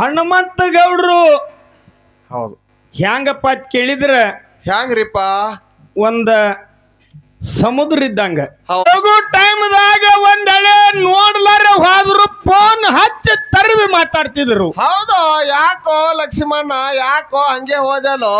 ಹನುಮಂತ ಗೌಡ್ರು. ಹೌದು. ಹ್ಯಾಂಗಪ್ಪ ಅಂತ ಕೇಳಿದ್ರ ಹ್ಯಾಂಗ್ರಿಪ್ಪ? ಒಂದ ಸಮುದ್ರ ಇದ್ದಂಗ. ಹೋಗೋ ಟೈಮ್ದಾಗ ಒಂದೆಳೆ ನೋಡ್ಲಾರ ಹೋದ್ರು ಫೋನ್ ಹಚ್ಚಿ ತರವಿ ಮಾತಾಡ್ತಿದ್ರು. ಹೌದು ಯಾಕೋ ಲಕ್ಷ್ಮಣ್ಣ ಯಾಕೋ ಹಂಗೆ ಹೋದಲೋ?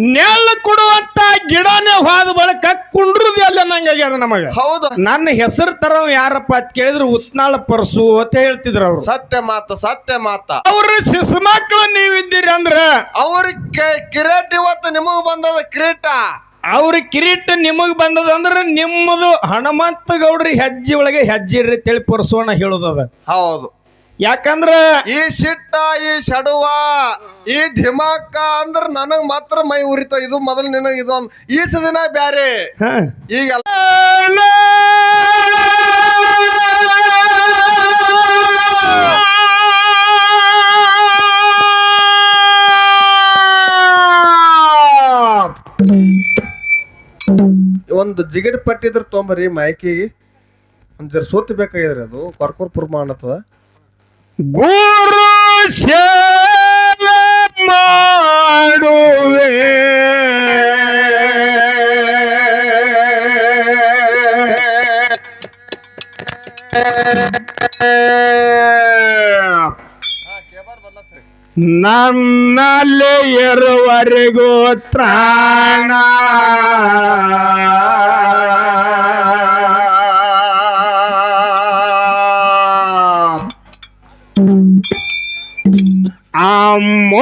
ನೆಳ್ಳು ಕೊಡುವಂತ ಗಿಡನೇ ಹೋದ ಬಳಕ ಕುಂಡ್ರದು ಎಲ್ಲ ನಂಗಾಗ್ಯದ ನಮಗೆ. ಹೌದು. ನನ್ನ ಹೆಸರು ತರ ಯಾರಪ್ಪ ಅಂತ ಕೇಳಿದ್ರು ಉತ್ನಾಳ ಪರಸು ಅಂತ ಹೇಳ್ತಿದ್ರು ಅವ್ರು. ಸತ್ಯ ಮಾತ ಸತ್ಯ ಮಾತ. ಅವ್ರ ಶಿಶುಮಕ್ಳು ನೀವಿದ್ದೀರಿ ಅಂದ್ರ ಅವ್ರ ಕಿರೀಟ್ ಇವತ್ತು ನಿಮಗ್ ಬಂದದ ಕಿರೀಟ? ಅವ್ರ ಕಿರೀಟ ನಿಮಗ್ ಬಂದದ ಅಂದ್ರ ನಿಮ್ಮದು ಹನುಮಂತ ಗೌಡ್ರಿ ಹೆಜ್ಜೆ ಒಳಗೆ ಹೆಜ್ಜೆ ಇರ್ರಿ ತಿಳಿ ಪರಸೋಣ ಹೇಳುದದ. ಹೌದು. ಯಾಕಂದ್ರ ಈ ಸಿಟ್ಟ ಈ ಶಡುವ ಈ ಧಿಮಾಕ ಅಂದ್ರ ನನಗ್ ಮಾತ್ರ ಮೈ ಉರಿತ. ಇದು ಮೊದಲು ನಿನಗ ಇದು ಈ ದಿನ ಬ್ಯಾರೆ. ಹ. ಈಗ ಒಂದು ಜಿಗಿಡ್ ಪಟ್ಟಿದ್ರ ತೊಂಬರಿ ಮೈಕಿಗೆ. ಒಂದ್ ಜರ ಸುತ್ತ ಬೇಕಾಗಿದ್ರಿ ಅದು. ಕೊರ್ಕೊರ್ ಪ್ರಮಾಣ ಗುರು ಮಾಡುವೆ. ನನ್ನಲ್ಲಿ ಇರುವರೆಗೂ ತ್ರಾಣ. ಅಮ್ಮೋಗ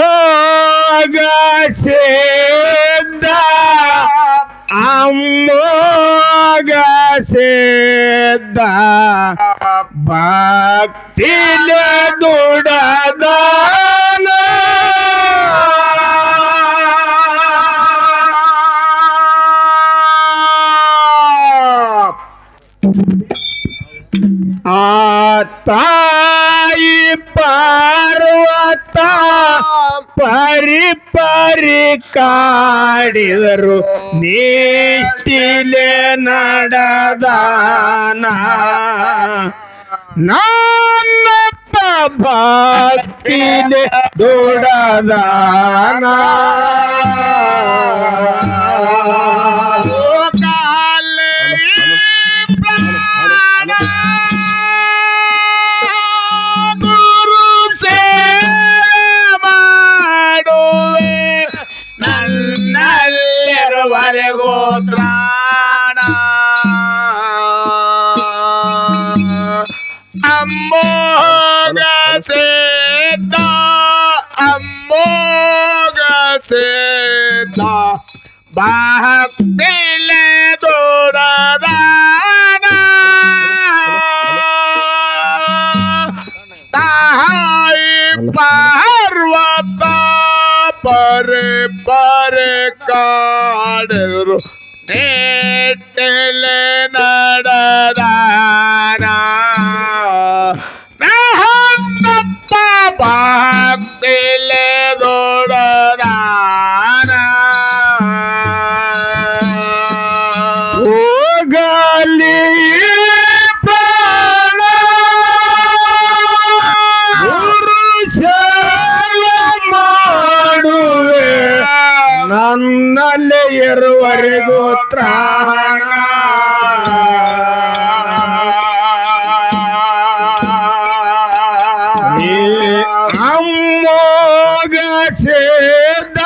ಸೇದ ಅಮ್ಮೋಗ ಸೇದ ಭಕ್ತಿಲ ಆ ಪಾರ್ವತ ಪರಿ ಪರಿ ಕಾಡಿದರು ನಿಷ್ಟಿಲೆ ನಡೆದಾನ ನನ್ನಪ್ಪ ಭಕ್ತಿಲೆ ದುಡದಾನ ಅಮ್ಮೋಗ ಸೇದ ಅಮ್ಮೋಗ ಸೇದ ಬಾಪಿಲೆ ದೂರದಾನ. ತಾಯಿ ಪಾರ್ವತ ಪರೆ ಪರೆ ಕಾಡರು. ನೆಟ್ಟಲೆ ನಡೆದಾನ ಇರುವರೆಗೂ ತ್ರಾಣ ಈ ಅಮ್ಮೋಗ ಸೇದ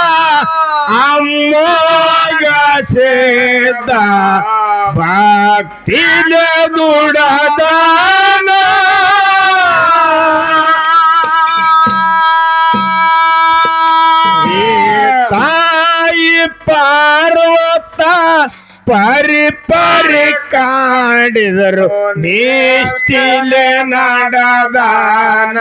ಅಮ್ಮೋಗ ಸೇದ ಪರಿ ಪರಿ ಕಾಡಿದರು. ನಿಷ್ಠಿಲೆ ನಡೆದಾನ.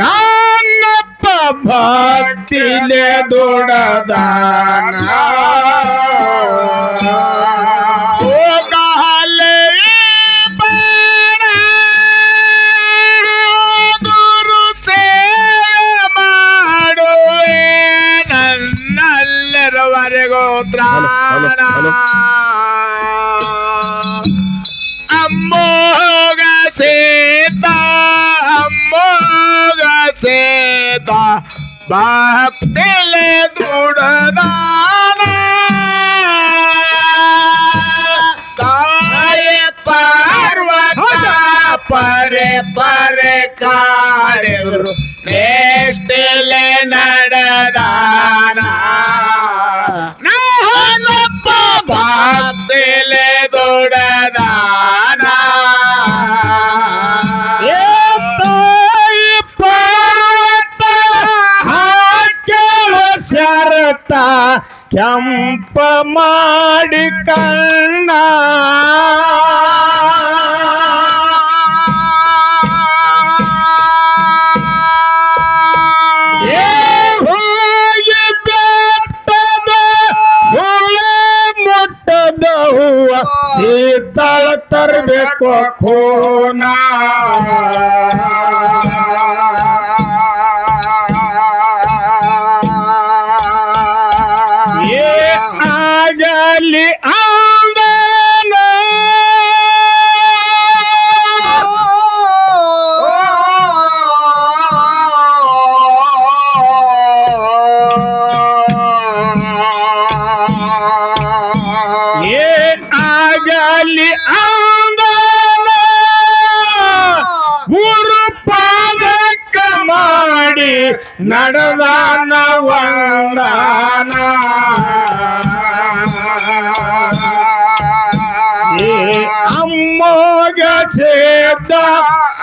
ನನ್ನಪ್ಪ ಭಕ್ತಿಲೆ ದುಡದಾನ. ತ್ರಾಣ ಅಮ್ಮೋಗ ಸೀತ ಅಮ್ಮ ಸೇತ. ಭಕ್ತಿಲೆ ದುಡದಾನ ತಾಯಿ ಪಾರ್ವತ ಪರೆ ಪರೆ ಕಾಡಿದ್ರು ನೆಕ್ಸ್ಟಿಲೆ ಶರತ ಕೆಂಪ ಮಾಡಿ ಕಣ್ಣ. ಶೀತಳ ತರಬೇಕು ಖೋನ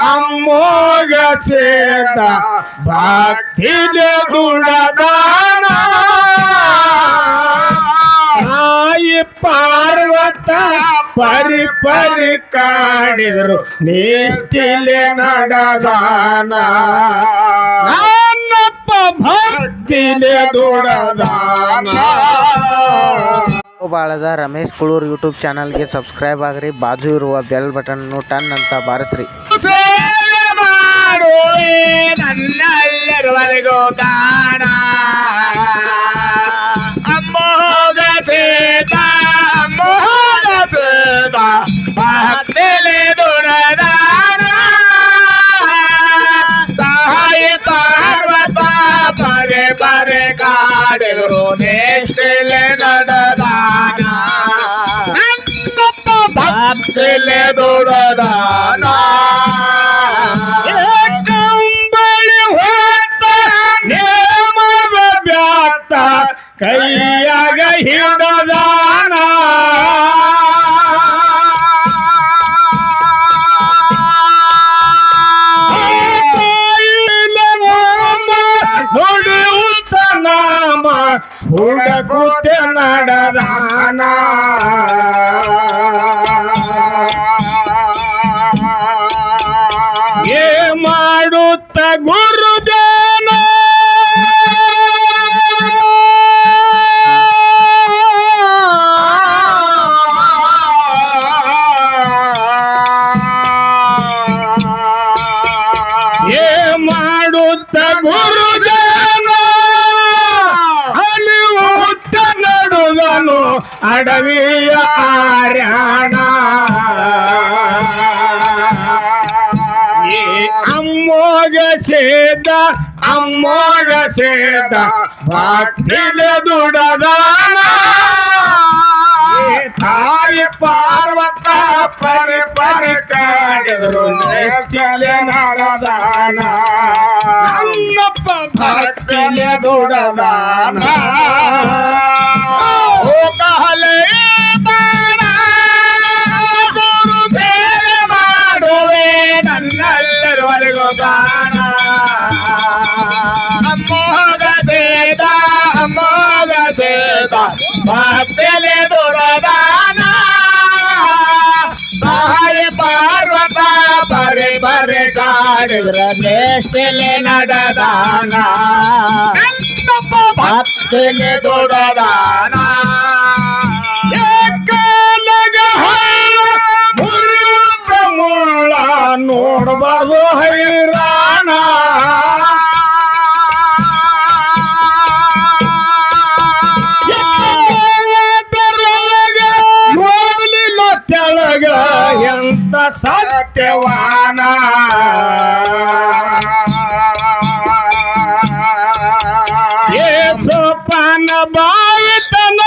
ಅಮ್ಮೋಗ ಸೇದ ಭಕ್ತಿಲ ಗುಣದಾನ. ತಾಯಿ ಪಾರ್ವತ ಪರಿ ಪರಿ ಕಾಡಿದ್ರು ನೀತಿಲೆ ನಡದಾನ. ನನ್ನಪ್ಪ ಭಕ್ತಿಲೆ ದುಡದಾನ ಬಾಳದ ರಮೇಶ್ ಕುಳೂರ್ ಯೂಟ್ಯೂಬ್ ಚಾನಲ್ಗೆ ಸಬ್ಸ್ಕ್ರೈಬ್ ಆಗ್ರಿ. ಬಾಜು ಇರುವ ಬೆಲ್ ಬಟನ್ ಟನ್ ಅಂತ ಬಾರಿಸ್ರಿ. ಭಕ್ತಿಲೆ ದುರದಾನ ಕಂಬಳಿ ಹೊತ್ತ ನೇಮದ ಬ್ಯಾತ ಕೈಯಾಗ ಹಿಡದಾನ ಹುಡಕುತ್ತ ನಡೆದಾನ? ಅಮ್ಮೋಗ ಸೇದ ಭಕ್ತಿಲ ದುಡದಾನ ತಾಯಿ ಪಾರ್ವತ ಪರಿ ಪರಿ ಕಾಡಿದ್ರು ನಡದಾನ ನನ್ನಪ್ಪ ಭಕ್ತಿಲ ದುಡದಾನ ಮಾಡುವೆ ಭಕ್ತಿಲೆ ದೊರದಾನ ತಾಯಿ ಪಾರ್ವತ ಬರೆ ಬರೆ ಕಾಡಿದ್ರ ನೆಷ್ಟಲೆ ನಡೆದಾನ? ಭಕ್ತಿಲೆ ದುರದಾನ ನೋಡಬಾರ್ದು ಹೈರಾಣ. ಮಗ ಎಂತ ಸತ್ಯವಾನ ಸೋಪಾನ ಬಾಯಿತನ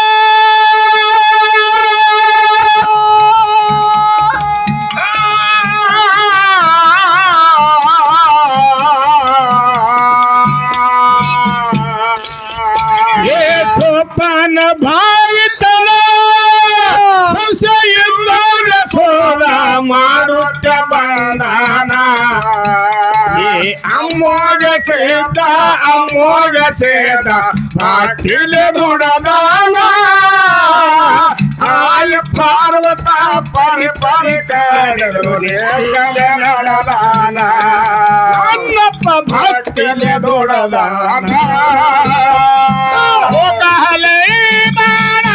ಸೋಪಾನ ಬಾ ಅಮ್ಮೋಗ ಸೇದ ಅಮ್ಮೋಗ ಸೇದ ಹಾಕಿಲೆ ದುಡದಾನ ಆಯ ಪಾರ್ವತ ಪರಿ ಪರಿ ಕರೆದರು ನಡೆದಾನ ಅನ್ನಪ್ಪ ಭಕ್ತಿಲೆ ದುಡದಾನ ಹೋಗಲೇ ಬಾಣ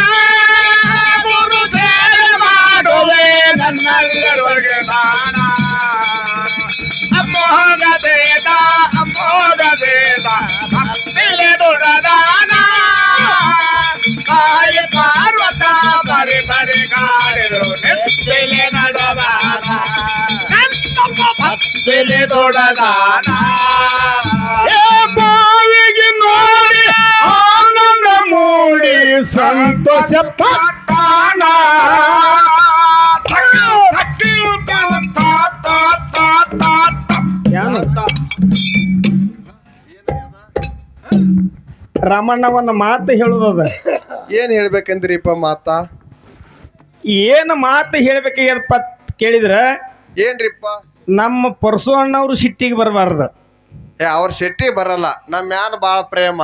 ಗುರು ಸೇವೆ ಮಾಡುವೆ ನನ್ನೆಲ್ಲರಿಗೆ ದಾನ ಅಮ್ಮೋಗ ದೇದ ಏ ಬಾವಿಗೆ ನೋಡಿ ಆನಂದ ಮೂಡಿ ಸಂತೋಷ ಪಟ್ಟಾನ ರಾಮಣ್ಣ ಒಂದು ಮಾತು ಹೇಳುದದ. ಏನ್ ಹೇಳ್ಬೇಕಂದ್ರಿಪ್ಪ ಮಾತ? ಏನು ಮಾತು ಹೇಳ್ಬೇಕಾಗ್ಯದಪ್ಪ ಕೇಳಿದ್ರ? ಏನ್ರಿಪ್ಪ? ನಮ್ಮ ಪರಸು ಅಣ್ಣವ್ರು ಸಿಟ್ಟಿಗೆ ಬರಬಾರ್ದು. ಏ ಅವ್ರ ಶೆಟ್ಟಿ ಬರಲ್ಲ. ನಮ್ಮ ಮ್ಯಾಲ ಬಾಳ ಪ್ರೇಮ.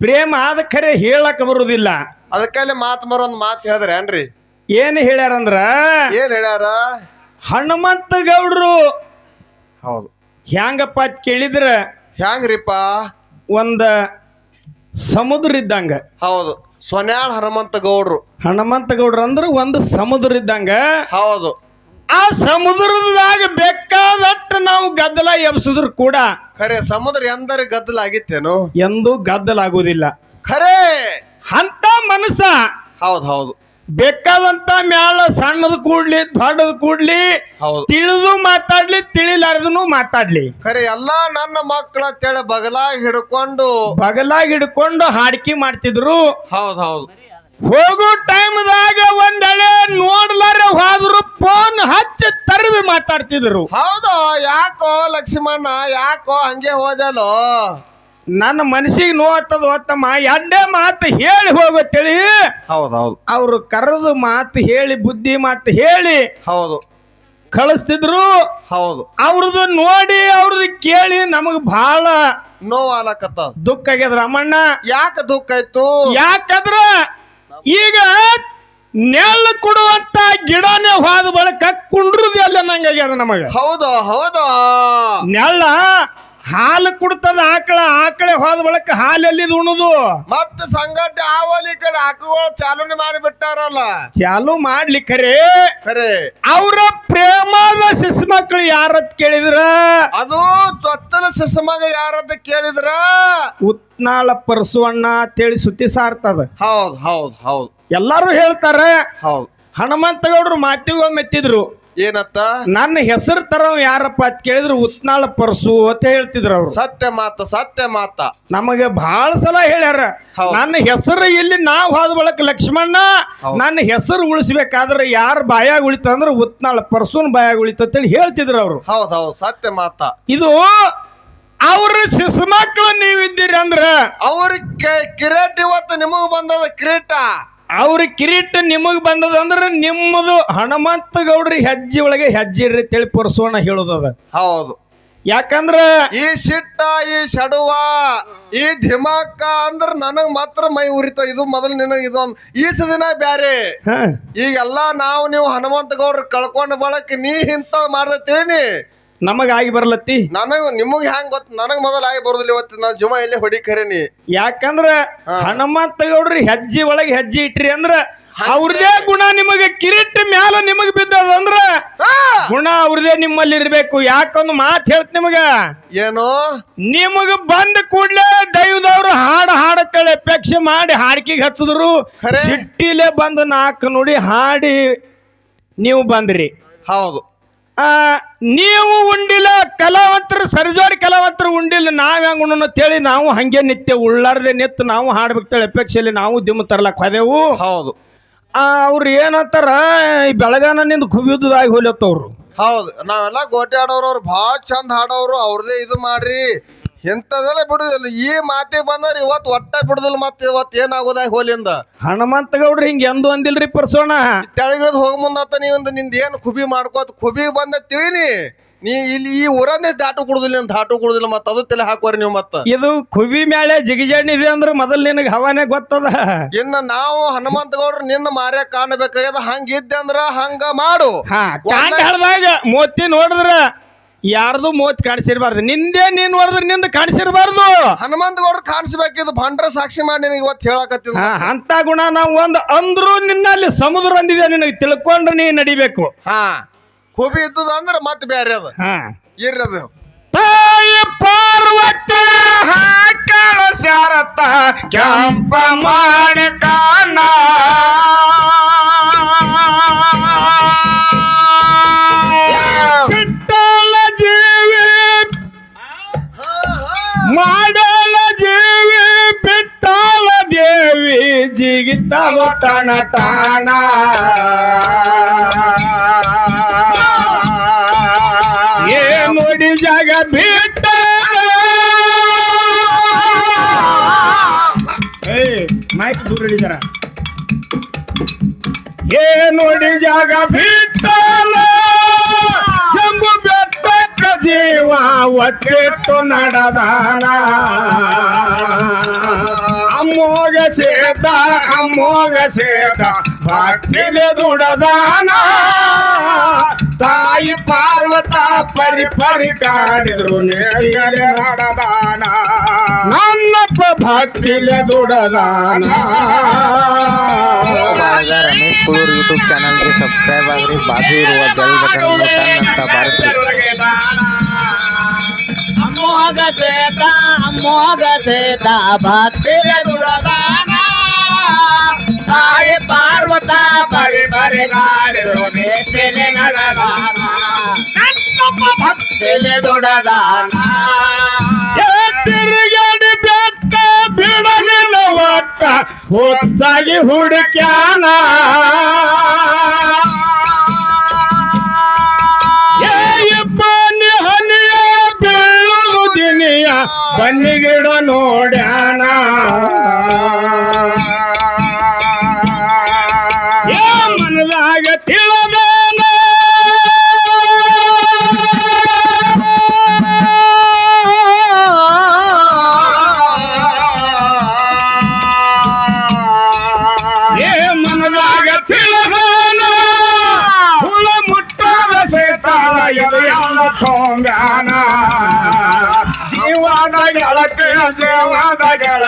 ಪ್ರೇಮ ಆದ ಖರೆ ಹೇಳಕ್ ಬರುದಿಲ್ಲ. ಅದಕ್ಕಲ್ಲಿ ಮಾತ್ ಮರೊಂದ್ ಮಾತು ಹೇಳಿದ್ರೆ ಏನ್ರಿ? ಏನು ಹೇಳ್ಯಾರಂದ್ರ? ಏನ್ ಹೇಳ್ಯಾರ? ಹನುಮಂತ ಗೌಡ್ರು ಹೌದು. ಹ್ಯಾಂಗಪ್ಪ ಅಂತ ಕೇಳಿದ್ರ? ಹ್ಯಾಂಗ್ರಿಪ್ಪ? ಒಂದ ಸಮುದ್ರ ಇದ್ದಂಗ ಹೌದು. ಸೊನ್ಯಾಳ್ ಹನುಮಂತ ಗೌಡ್ರು ಹನುಮಂತ ಗೌಡ್ರು ಅಂದ್ರೆ ಒಂದು ಸಮುದ್ರ ಇದ್ದಂಗ ಹೌದು. ಆ ಸಮುದ್ರದಾಗ ಬೇಕಾದಟ್ಟು ನಾವು ಗದ್ದಲ ಎಬ್ಸಿದ್ರು ಕೂಡ ಖರೆ ಸಮುದ್ರ ಎಂದರೆ ಗದ್ದಲ ಆಗಿತ್ತೇನು ಗದ್ದಲ ಗದ್ದಲಾಗುವುದಿಲ್ಲ. ಖರೆ! ಅಂತ ಮನಸ್ಸ. ಹೌದು ಹೌದು. ಬೇಕಾದಂತ ಮ್ಯಾಲ ಸಣ್ಣದು ಕೂಡ್ಲಿ ದೊಡ್ಡದ ಕೂಡ್ಲಿ ಹೌದು. ತಿಳಿದು ಮಾತಾಡ್ಲಿ ತಿಳಿಲಾರ್ದನು ಮಾತಾಡ್ಲಿ. ಖರೆ ಎಲ್ಲಾ ನನ್ನ ಮಕ್ಕಳ ಅಂತೇಳಿ ಬಗಲಾಗಿ ಹಿಡ್ಕೊಂಡು ಬಗಲಾಗಿ ಹಿಡ್ಕೊಂಡು ಹಾಡ್ಕಿ ಮಾಡ್ತಿದ್ರು. ಹೌದು ಹೌದು. ಹೋಗೋ ಟೈಮ್ದಾಗ ಒಂದೆಳೆ ನೋಡ್ಲಾರ ಹೋದ್ರು ಫೋನ್ ಹಚ್ಚಿ ತರವಿ ಮಾತಾಡ್ತಿದ್ರು. ಹೌದು ಯಾಕೋ ಲಕ್ಷ್ಮಣ್ಣ ಯಾಕೋ ಹಂಗೆ ಹೋದಲೋ? ನನ್ನ ಮನಸ್ಸಿಗೆ ನೋವತ್ತದ ಒತ್ತಮ್ಮ ಎಡ್ಡೆ ಮಾತು ಹೇಳಿ ಹೋಗತ್ತೇಳಿ ಹೌದು ಹೌದು. ಅವ್ರು ಕರೆದು ಮಾತು ಹೇಳಿ ಬುದ್ಧಿ ಮಾತು ಹೇಳಿ. ಹೌದು. ಕಳಿಸ್ತಿದ್ರು. ಹೌದು. ಅವ್ರದ್ದು ನೋಡಿ ಅವ್ರದ್ದು ಕೇಳಿ ನಮಗ್ ಬಹಳ ನೋವು ಆಲಕತ್ತ ದುಃಖ ಆಗ್ಯದ ರಾಮಣ್ಣ ಯಾಕೆ ದುಃಖ ಆಯ್ತು? ಯಾಕಂದ್ರ ಈಗ ನೆಲ್ ಕೊಡುವಂತ ಗಿಡನೇ ಹೋದ ಬಳಕ ಕುಂಡ್ರದ್ದು ಎಲ್ಲ ನಂಗಾಗ್ಯದ ನಮಗ. ಹೌದು ಹೌದು. ನೆಳ್ಳ ಹಾಲು ಕುಡ್ತದ ಆಕಳ ಆಕಳೆ ಹೋದ ಬಳಕ ಹಾಲು ಎಲ್ಲಿದ್ ಉಣುದು? ಮತ್ತ ಸಂಗಟ ಆವಲಿ ಈ ಕಡೆ ಆಕಳ ಚಾಲನೆ ಮಾಡಿಬಿಟ್ಟಾರಲ್ಲ ಚಾಲು ಮಾಡ್ಲಿಕ್ಕರೆ ಖರೆ. ಅವರ ಪ್ರೇಮದ ಶಿಶುಮಕ್ಳು ಯಾರತ್ ಕೇಳಿದ್ರ? ಅದು ಚೊಚ್ಚಲ ಮಗ ಯಾರದ್ದು ಕೇಳಿದ್ರ? ಉತ್ನಾಳ ಪರಸುವಣ್ಣ ಅಂತೇಳಿ ಸುತ್ತಿ ಸಾರ್ತದ. ಹೌದು ಹೌದು ಹೌದು. ಎಲ್ಲಾರು ಹೇಳ್ತಾರೆ. ಹೌದು. ಹನುಮಂತಗೌಡ್ರು ಮಾತಿಗೊಮ್ಮೆ ಎತ್ತಿದ್ರು. ಏನತ್ತ? ನನ್ನ ಹೆಸರು ತರ ಯಾರಪ್ಪ ಅಂತ ಕೇಳಿದ್ರು ಉತ್ನಾಳ ಪರಸು ಅಂತ ಹೇಳ್ತಿದ್ರು ಅವ್ರು. ಸತ್ಯ ಮಾತ ಸತ್ಯ ಮಾತ. ನಮಗೆ ಬಹಳ ಸಲ ಹೇಳ್ಯಾರ ಹೌದು. ನನ್ನ ಹೆಸರು ಇಲ್ಲಿ ನಾವು ಹೋದ ಬಳಕ ಲಕ್ಷ್ಮಣ್ಣ ಹೌದು. ನನ್ನ ಹೆಸರು ಉಳಿಸ್ಬೇಕಾದ್ರೆ ಯಾರ ಬಾಯಾಗ ಉಳಿತಂದ್ರೆ ಉತ್ನಾಳ ಪರಸುನ್ ಬಾಯಾಗ ಉಳಿತಂತೇಳಿ ಹೇಳ್ತಿದ್ರು ಅವರು. ಹೌದು ಹೌದು ಸತ್ಯ ಮಾತ. ಇದು ಅವ್ರ ಶಿಶುಮಕ್ಳು ನೀವಿದ್ದೀರಿ ಅಂದ್ರೆ ಅವ್ರ ಕಿರೀಟ ಇವತ್ತು ನಿಮಗ್ ಬಂದದ ಕಿರೀಟ. ಅವ್ರ ಕಿರೀಟ ನಿಮಗೆ ಬಂದದಂದ್ರೆ ನಿಮ್ಮದು ಹನುಮಂತ ಗೌಡ್ರಿ ಹೆಜ್ಜೆ ಒಳಗೆ ಹೆಜ್ಜೆ ಇರ್ರಿ ತಿಳಿ ಪರಸೋಣ ಹೇಳೋದದ ಹೌದು. ಯಾಕಂದ್ರ ಈ ಸಿಟ್ಟ ಈ ಶಡುವ ಈ ಧಿಮಾಕ ಅಂದ್ರ ನನಗ್ ಮಾತ್ರ ಮೈ ಉರಿತ. ಇದು ಮೊದಲು ನಿನಗ ಇದು ಈ ದಿನ ಬ್ಯಾರೆ. ಹ, ಈಗೆಲ್ಲ ನಾವು ನೀವು ಹನುಮಂತ ಗೌಡ್ರ ಕಳ್ಕೊಂಡ ಬಳಕ ನೀ ಹಿಂತ ಮಾಡ್ದ ತಿಳಿನಿ ನಮಗ್ ಆಗಿ ಬರ್ಲತ್ತಿ? ನನಗ್ ನಿಮಗ್ ಹ್ಯಾಂಗ್ ಗೊತ್ತ? ನನಗ್ ಮೊದಲ ಆಗಿ ಬರುದಿಲ್ಲ ಇವತ್ತು ನಾ ಜುಮ ಎಲ್ಲಿ ಹೊಡಿ ಖರೇನಿ ಯಾಕಂದ್ರ. ಹನುಮಂತ ಗೌಡ್ರಿ ಹೆಜ್ಜೆ ಒಳಗೆ ಹೆಜ್ಜೆ ಇಟ್ರಿ ಅಂದ್ರ ಅವ್ರದೇ ಗುಣ ನಿಮಗೆ ಕಿರೀಟ ಮ್ಯಾಲ ನಿಮಗ್ ಬಿದ್ದದಂದ್ರ! ಗುಣ ಅವ್ರದೇ ನಿಮ್ಮಲ್ಲಿ ಇರ್ಬೇಕು. ಯಾಕೊಂದು ಮಾತು ಹೇಳ್ತ ನಿಮಗ? ಏನು? ನಿಮಗ ಬಂದ ಕೂಡ್ಲೆ ದೈವದವ್ರು ಹಾಡು ಹಾಡಕ್ಕಳೆ ಅಪೇಕ್ಷೆ ಮಾಡಿ ಹಾಡ್ಕಿಗೆ ಹಚ್ಚಿದ್ರು. ಖರೆ? ಸಿಟ್ಟಿಲೆ ಬಂದು ನಾಲ್ಕು ನೋಡಿ ಹಾಡಿ ನೀವು ಬಂದ್ರಿ. ಹೌದು. ನೀವು ಉಂಡಿಲ್ಲ ಕಲಾವಂತರು ಸರ್ಜೋಡಿ ಕಲಾವಂತರು ಉಂಡಿಲ್ಲ ನಾವು ಹೆಂಗೆ ಉಣ್ಣೋಣ ಅಂತೇಳಿ ನಾವು ಹಂಗೆ ನಿತ್ಯ ಉಳ್ಳಾರ್ದೆ ನಿತ್ತು ನಾವು ಹಾಡ್ಬೇಕೇಳಿ ಅಪೇಕ್ಷೆಯಲ್ಲಿ ನಾವು ದಿಮ್ಮ ತರ್ಲಕ್ ಹೋದೆವು. ಹೌದು. ಆ, ಅವ್ರು ಏನಂತಾರ ಈ ಬೆಳಗಾನ ನಿಂದ ಕುಬಿಯುದಾಗಿ ಹೋಲತ್ತವ್ರು ಹೌದು. ನಾವೆಲ್ಲ ಗೋಟೆ ಆಡೋರು ಅವ್ರು ಭಾಳ ಚಂದ ಹಾಡೋರು ಅವ್ರದೇ ಇದು ಮಾಡ್ರಿ. ಎಂತದೆಲ್ಲ ಬಿಡುದಿಲ್ಲ. ಈ ಮಾತಿ ಬಂದ್ರ ಇವತ್ ಒಟ್ಟ ಬಿಡುದಿಲ್ಲ ಮತ್ ಇವತ್ ಏನಾಗೋದ ಹೋಲಿಂದ ಹನುಮಂತ ಗೌಡ್ರಿ ಹಿಂಗ ಎಂದು ಅಂದಿಲ್ರಿ ಪರ್ಸೋಣ. ತೆಳಗಿಳಿದ್ ಹೋಗ ಮುಂದತ್ತ ನೀ ಒಂದು ನಿಂದ ಏನ್ ಖುಬಿ ಮಾಡ್ಕೋತ ಖುಬಿ ಬಂದ ತಿಳಿನಿ. ನೀ ಇಲ್ಲಿ ಈ ಊರನ್ನೇ ದಾಟು ಕುಡುದಿಲ್ಲ ಅಂತ ದಾಟು ಕುಡುದಿಲ್ಲ ಮತ್ತ ಅದು ತಲೆ ಹಾಕೋರಿ ನೀವು ಮತ್ತ. ಇದು ಕುವಿ ಮೇಲೆ ಜಿಗಿಜಾಣಿ ಇದೆ ಅಂದ್ರೆ ಮೊದಲ್ ನಿನಗೆ ಹವಾನೆ ಗೊತ್ತದ. ಇನ್ನ ನಾವು ಹನುಮಂತ ಗೌಡ್ರು ನಿನ್ನ ಮಾರ್ಯ ಕಾಣಬೇಕಾಗ್ಯದ. ಹಂಗಿದ್ದೆ ಅಂದ್ರ ಹಂಗ ಮಾಡು. ಹಾ ಕಾಂಡ ಮೋತಿ ನೋಡಿದ್ರ ಯಾರ್ದು ಮೋತ್ ಕಾಣಿಸಿರ್ಬಾರ್ದು? ನಿಂದೇ ನೀನ್ ಹೊಡೆದ್ರೆ ನಿಂದ ಕಾಣಿಸಿರ್ಬಾರ್ದು. ಹನುಮಂತ ಹೊಡೆದ್ ಕಾಣಿಸ್ಬೇಕಿದ್ ಭಂಡ್ರ ಸಾಕ್ಷಿ ಮಾಡಿ ನಿನಗೆ ಇವತ್ತು ಹೇಳಕತ್ತಿದ ಹಾ ಅಂತ ಗುಣ ನಾವು ಒಂದ್ ಅಂದ್ರು ನಿನ್ನಲ್ಲಿ ಸಮುದ್ರ ಅಂದಿದೆ ನಿನಗೆ ತಿಳ್ಕೊಂಡ್ರೆ ನೀ ನಡಿಬೇಕು. ಹಾ ಕೂಬಿ ಇದ್ದದ ಅಂದ್ರ ಮತ್ ಬೇರೆ ಅದ. ಹಾ. ಇರ್ರಿ ಅದು. ತಾಯಿ ಪಾರ್ವತ ಹಾಕಳ ಶಾರತ ಕೆಂಪ ಮಾಡಿ ಕಾಣ. ಜಿಗಿತವ ತಾಣ ತಾಣ ಏ ನೋಡಿ ಜಾಗ ಬಿಟ್ಟ. ಮೈಕ್ ದೂರ ಹಿಡಿದಾರ ಏ ನೋಡಿ ಜಾಗ ಬಿಟ್ಟ ಜಂಬು ಬೆಟ್ಟಕ್ಕ ಜೀವ ಒಟ್ಟಿಟ್ಟು ನಡೆದಾನ. ಅಮ್ಮೋಗ ಸೇದ ಅಮ್ಮೋಗ ಸೇದ ಭಕ್ತಿಲೆ ದುಡದಾನ ತಾಯಿ ಪಾರ್ವತ ಪರಿ ಪರಿ ಕಾಡಿದ್ರು ನೇಯರೆ ನಡೆದಾನ ನನ್ನಪ್ಪ ಭಕ್ತಿಲೆ ದುಡದಾನ ರಮೇಶ್ ಕುಳೂರ್ ಯೂಟ್ಯೂಬ್ ಚಾನಲ್ಗೆ ಸಬ್ಸ್ಕ್ರೈಬ್ ಆಗ್ರಿ ಬಾಜು ಇರುವ ಬೆಲ್ ಬಟನ್ ಟನ್ ಅಂತ ಬಾರಿಸಿ ಅಮ್ಮೋಗ ಸೇತ ಅಮ್ಮೋಗ ಸೇತ ಭಕ್ತಿಯ ದುಡದಾನ ತಾಯಿ ಪಾರ್ವತ ಬರಿ ಬರಿ ನಾಡಿದ್ರು ನೇಸಿಲೆ ನಡೆದಾನ ನನ್ನಪ್ಪ ಭಕ್ತಿಲೆ ದುಡದಾನ ತಿರುಗಾಡಿ ಬೆಟ್ಟ ಬಿಡಲಿಲ್ಲ ಒಟ್ಟ ಹೊತ್ತಾಗಿ ಹುಡುಕ್ಯಾನ ಬನ್ನಿಗಿಡ ನೋಡ್ಯಾನ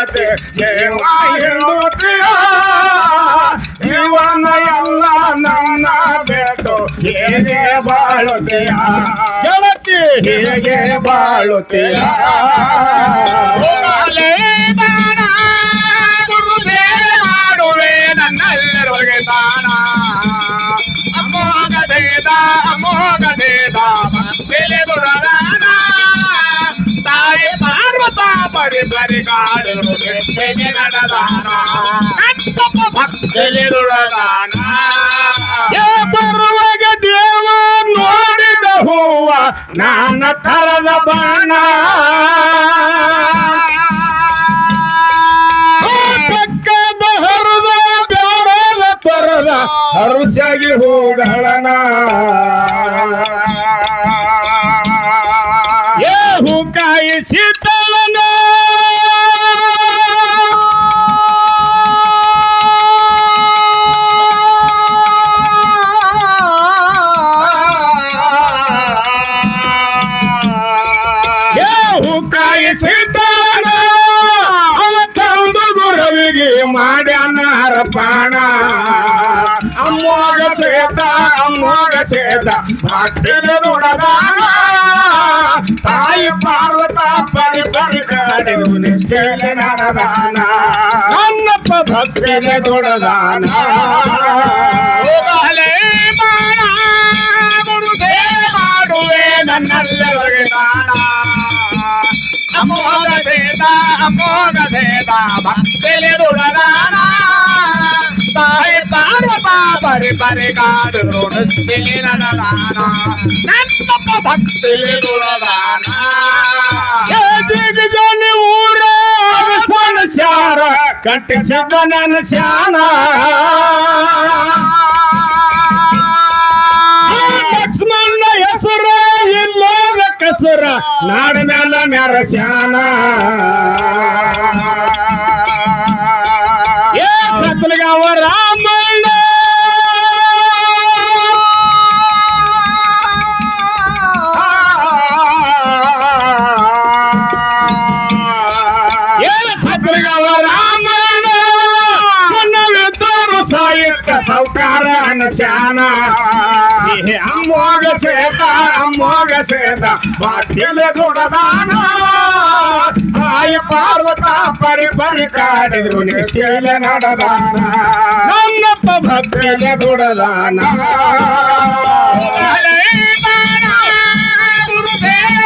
ಗೆಳತಿ ಜೀವ ಹಿಡುತ್ತೀಯ ಜೀವನ ಎಲ್ಲ ನನ್ನ ಬೇಟು. ಹೇಗೆ ಬಾಳುತ್ತೀಯ? ಗೆಳತಿ! ಹೇಗೆ ಬಾಳುತ್ತೀಯ? ಮಾಡುವೆ ನನ್ನೆಲ್ಲರಿಗೆ ದಾನ ಬರಿ ಬರಿ ಕಾಡಿರು ದೇವ ನಡೆದಾನ ನನ್ನಪ್ಪ ಭಕ್ತಿಲೆ ದುಡದಾನ ಏ ಸೇದ ಭಕ್ತಿನ ತಾಯಿ ಪಾರ್ವತ ಪರಿ ಪರಿ ಕಾಡಿರು ನಿಷ್ಠೆಲೆ ನಡೆದಾನ ನನ್ನಪ್ಪ ಭಕ್ತಿಗೆ ದುಡದಾನ ಮಾಡುವೆ ನನ್ನೆಲ್ಲರಿಗೆ ದಾನ ಅಮೋಘ ಭೇದ ಅಮೋಘ ಭೇದ ಭಕ್ತಿಲೆ ದುಡದಾನ ಬಾಳೆ ಪಾರ್ವತ ಬರೆ ಬರೆಗಾಡು ನನ್ನ ಭಕ್ತಿಲಿ ಗುಣದಾನ ಊರ ಕಟ್ಟಿಸಿದ ನನ್ನ ಸ್ಯಾನ ಲಕ್ಷ್ಮಣ ಹೆಸರ ಇಲ್ಲೋಗ ಕಸರ ನಾಡ ಮೇಲೆ ಮ್ಯಾರ ಸ್ಯಾನ ಅನಶಾನ ಅಮ್ಮೋಗ ಸೇತ ಅಮ್ಮೋಗ ಸೇತ ಬಾಕಿಲೆ ದುಡದಾನ ಆಯ ಪಾರ್ವತ ಪರಿ ಪರಿ ಕಾಡಿದ್ರು ನಿಷ್ಠೆಲೆ ನಡೆದಾನ. ನನ್ನಪ್ಪ ದುಡದಾನ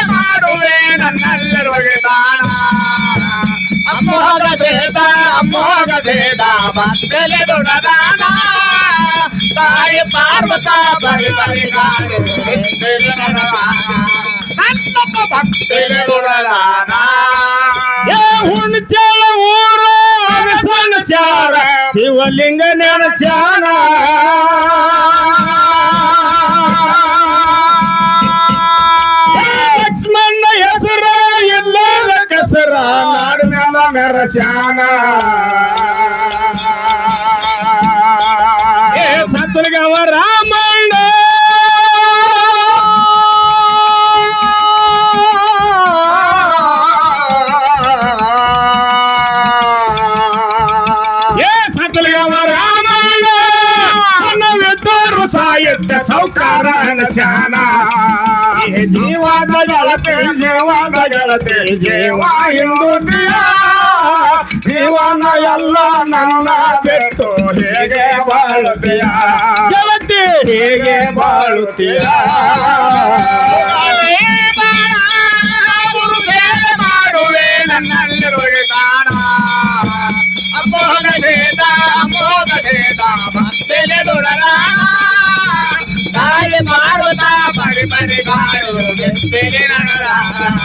ಮಾಡುವೆ ದಾನ ಭಕ್ತಲೆ ದೊಡ್ಡದಾನ ತಾಯಿ ಪಾರ್ವತ ಬರಿ ಬರಿ ಕಾಡು ನನ್ನಪ್ಪ ಭಕ್ತಲೆ ದೊಡ್ಡದಾನ ಏ ಹುಣ್ಚಳ ಊರು ಅರಸನ ಶಾರ ಶಿವಲಿಂಗ ನೆನಚಾನ ಲಕ್ಷ್ಮಣ ಹೆಸರ ಎಲ್ಲರ ಕಸರ ನಾಡು ಮ್ಯಾಲ ಮೆರಚಾನ ಸತ್ರಿಗವ ರಾಮಣ್ಣ. ಏ ಸತ್ರಿಗವ ರಾಮಣ್ಣ. ನನ್ನವಿದ್ದವರು ಸಾಯುತ್ತ ಸೌಕಾರ ಶಾನ ಜೀವಾದ ಗೆಳತಿ ಜೀವಾದ ಜೀವ ಹಿಂದುತ್ರಿಯ ಜೀವನ ಎಲ್ಲ ನನ್ನ ಬಿಟ್ಟು ಹೇಗೆ ಬಾಳುತ್ತೀಯ? ಗೆಳತಿ ಹೇಗೆ ಬಾಳುತ್ತೀಯ? ಮಾಡುವೆ ನನ್ನಲ್ಲಿರುವೆ ಭಕ್ತಿಲೆ ದೊಡದಾನ ಬರಿ ಬರಿ ಕಾಡು ಬೆತ್ತಿಲೆ ನಡೆದಾನ